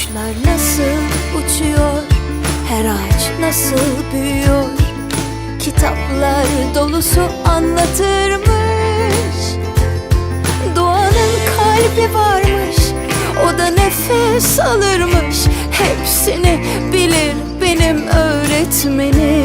Kuşlar nasıl uçuyor? Her ağaç nasıl büyüyor? Kitaplar dolusu anlatırmış. Doğanın kalbi varmış. O da nefes alırmış. Hepsini bilir benim öğretmenim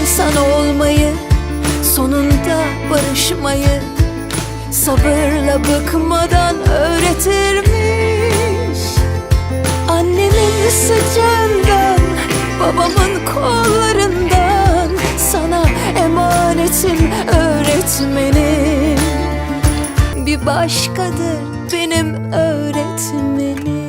insan olmayı sonunda barışmayı sabırla bıkmadan öğretirmiş. Annemin sıcağından babamın kollarından sana emanetim öğretmenim. Bir başkadır benim öğretmenim